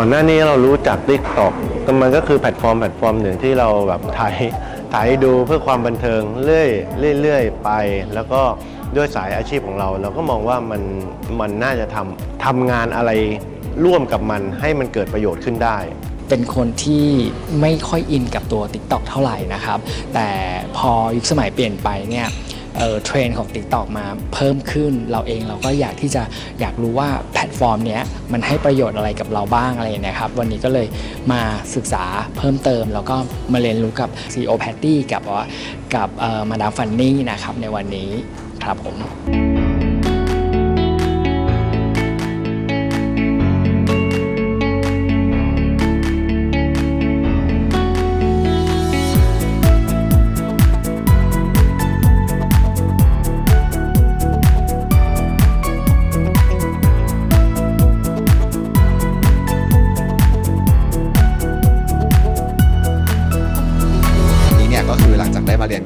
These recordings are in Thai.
่อนหน้านี้เรารู้จัก t ิ k t o k มันก็คือแพลตฟอร์มแพลตฟอร์มหนึ่งที่เราแบบถ่ายถ่ายดูเพื่อความบันเทิงเรื่อยเรื่อยๆไป แล้วก็ด้วยสายอาชีพของเรา เราก็มองว่ามันมันน่าจะทำทำงานอะไรร่วมกับมันให้มันเกิดประโยชน์ขึ้นได้ เป็นคนที่ไม่ค่อยอินกับตัว TikTok เท่าไหร่นะครับ แต่พอยุคสมัยเปลี่ยนไปเนี่ย เทรนของ TikTok มาเพิ่มขึ้นเราเองเราก็อยากที่จะอยากรู้ว่าแพลตฟอร์มเนี้ยมันให้ประโยชน์อะไรกับเราบ้างอะไรอย่างเงี้ยครับ วันนี้ก็เลยมาศึกษาเพิ่มเติม แล้วก็มาเรียนรู้กับ CEO Patty กับว่ากับมาดามฟันนี่นะครับในวันนี้ครับผม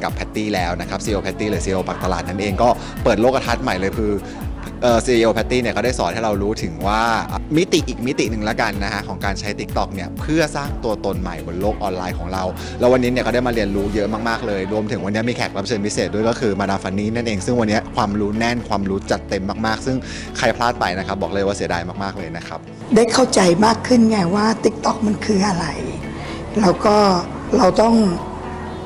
กับแพตตี้แล้วนะครับ CEO แพตตี้หรือ CEO ปักตลาดนั่นเองก็เปิดโลกทัศน์ใหม่เลยคือเอ่อ CEO แพตตี้เนี่ยก็ได้สอนให้เรารู้ถึงว่ามิติอีกมิติหนึ่งละกันนะฮะของการใช้ TikTok เนี่ยเพื่อสร้างตัวตนใหม่บนโลกออนไลน์ของเรา แล้ววันนี้เนี่ยก็ได้มาเรียนรู้เยอะมากๆเลย รวมถึงวันนี้มีแขกรับเชิญพิเศษด้วยก็คือมาดามฟันนี่นั่นเอง ซึ่งวันนี้ความรู้แน่นความรู้จัดเต็มมากๆ ซึ่งใครพลาดไปนะครับบอกเลยว่าเสียดายมากๆเลยนะครับได้เข้าใจมากขึ้นไงว่า TikTok มันคืออะไร แล้วก็เราต้อง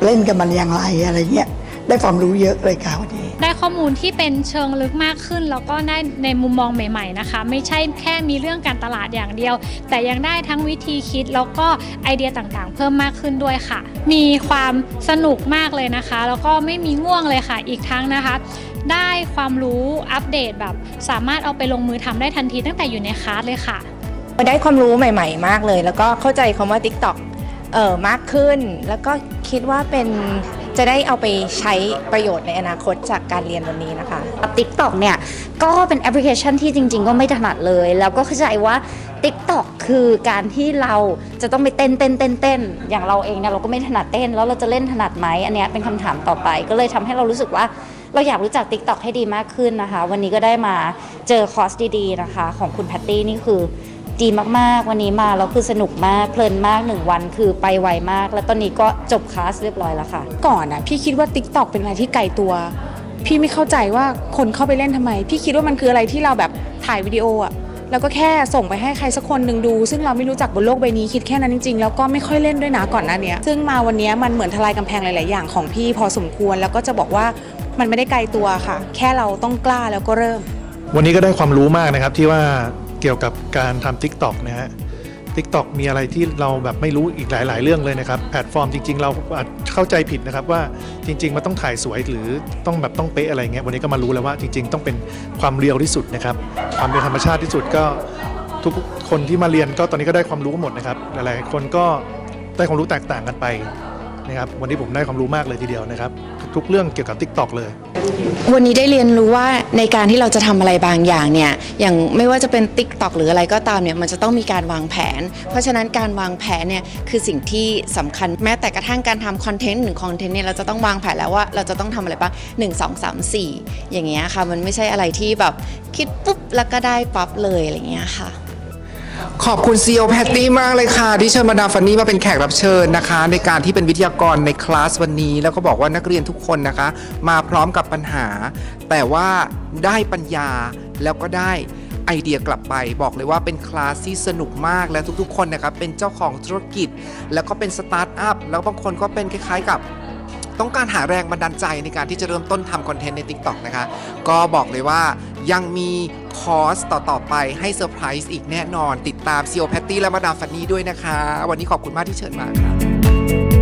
เล่นกับมันอย่างไรอะไรเงี้ยได้ความรู้เยอะเลยค่ะวันนี้ ได้ข้อมูลที่เป็นเชิงลึกมากขึ้น แล้วก็ได้ในมุมมองใหม่ๆนะคะ ไม่ใช่แค่มีเรื่องการตลาดอย่างเดียว แต่ยังได้ทั้งวิธีคิดแล้วก็ไอเดียต่างๆ เพิ่มมากขึ้นด้วยค่ะ มีความสนุกมากเลยนะคะ แล้วก็ไม่มีง่วงเลยค่ะ อีกทั้งนะคะ ได้ความรู้อัปเดตแบบสามารถเอาไปลงมือทำได้ทันทีตั้งแต่อยู่ในคลาสเลยค่ะ ได้ความรู้ใหม่ ๆ มากเลย แล้วก็เข้าใจคำว่า TikTok เออมากขึ้น แล้วก็คิดว่าเป็นจะได้เอาไปใช้ประโยชน์ในอนาคตจากการเรียนวันนี้นะคะ TikTok เนี่ย ก็เป็นแอปพลิเคชันที่จริง ๆ ก็ไม่ถนัดเลย แล้วก็เข้าใจว่า TikTok คือการที่เราจะต้องไปเต้นเต้นเต้นเต้นอย่างเราเองเนี่ยเราก็ไม่ถนัดเต้น แล้วเราจะเล่นถนัดไหมอันเนี้ยเป็นคำถามต่อไป ก็เลยทำให้เรารู้สึกว่าเราอยากรู้จัก TikTok ให้ดีมากขึ้นนะคะ วันนี้ก็ได้มาเจอคอร์สดีๆนะคะ ของคุณแพตตี้นี่คือ ดีมากๆ วันนี้มาแล้วคือสนุกมากเพลินมากหนึ่งวันคือไปไวมาก แล้วตอนนี้ก็จบคลาสเรียบร้อยแล้วค่ะ ก่อนอะพี่คิดว่า Tik t o อกเป็นอะไรที่ไกลตัว พี่ไม่เข้าใจว่าคนเข้าไปเล่นทำไม พี่คิดว่ามันคืออะไรที่เราแบบถ่ายวิดีโออะแล้วก็แค่ส่งไปให้ใครสักคนหนึ่งดู ซึ่งเราไม่รู้จักบนโลกใบนี้คิดแค่นั้นจริงๆ แล้วก็ไม่ค่อยเล่นด้วยนะก่อนหน้าเนี้ยซึ่งมาวันเนี้ยมันเหมือนทลายกำแพงหลาย ๆ อย่างของพี่พอสมควรแล้วก็จะบอกว่ามันไม่ได้ไกลตัวค่ะ แค่เราต้องกล้าแล้วก็เริ่ม วันนี้ก็ได้ความรู้มากนะครับที่ว่า เกี่ยวกับการทำ TikTok นะฮะ TikTok มีอะไรที่เราแบบไม่รู้อีกหลาย ๆ เรื่องเลยนะครับ แพลตฟอร์มจริง ๆ เราอาจเข้าใจผิดนะครับว่าจริง ๆ มันต้องถ่ายสวยหรือต้องแบบต้องเป๊ะอะไรเงี้ยวันนี้ก็มารู้แล้วว่าจริง ๆ ต้องเป็นความเรียวที่สุดนะครับ ความเป็นธรรมชาติที่สุดก็ทุกคนที่มาเรียนก็ตอนนี้ก็ได้ความรู้หมดนะครับ หลายๆคนก็ได้ความรู้แตกต่างกันไปนะครับวันนี้ผมได้ความรู้มากเลยทีเดียวนะครับ ทุกเรื่องเกี่ยวกับ TikTok เลย วันนี้ได้เรียนรู้ว่าในการที่เราจะทำอะไรบางอย่างเนี่ยอย่างไม่ว่าจะเป็น t ิ k t o k หรืออะไรก็ตามเนี่ยมันจะต้องมีการวางแผน เพราะฉะนั้นการวางแผนเนี่ยคือสิ่งที่สำคัญแม้แต่กระทั่งการทำคอนเทนต์หนึ่งคอนเทนต์เนี่ยเราจะต้องวางแผนแล้วว่าเราจะต้องทำอะไรบ้าง1 2 3 4อย่างเงี้ยค่ะ มันไม่ใช่อะไรที่แบบคิดปุ๊บแล้วก็ได้ปั๊บเลยอะไรเงี้ยค่ะ ขอบคุณซีโอแพตตี้มากเลยค่ะ ที่เชิญมาดามฟันนี่มาเป็นแขกรับเชิญนะคะ ในการที่เป็นวิทยากรในคลาสวันนี้ แล้วก็บอกว่านักเรียนทุกคนนะคะ มาพร้อมกับปัญหา แต่ว่าได้ปัญญาแล้วก็ได้ไอเดียกลับไปบอกเลยว่าเป็นคลาสที่สนุกมากและทุกๆ คนนะครับเป็นเจ้าของธุรกิจ แล้วก็เป็นสตาร์ทอัพแล้วบางคนก็เป็นคล้ายๆกับ ต้องการหาแรงบันดาลใจในการที่จะเริ่มต้นทำคอนเทนต์ใน TikTok นะคะ ก็บอกเลยว่ายังมีคอร์สต่อ ๆ ไปให้เซอร์ไพรส์อีกแน่นอน ติดตามซีโอแพตตี้และมาดามฟันนี่ด้วยนะคะ วันนี้ขอบคุณมากที่เชิญมาค่ะ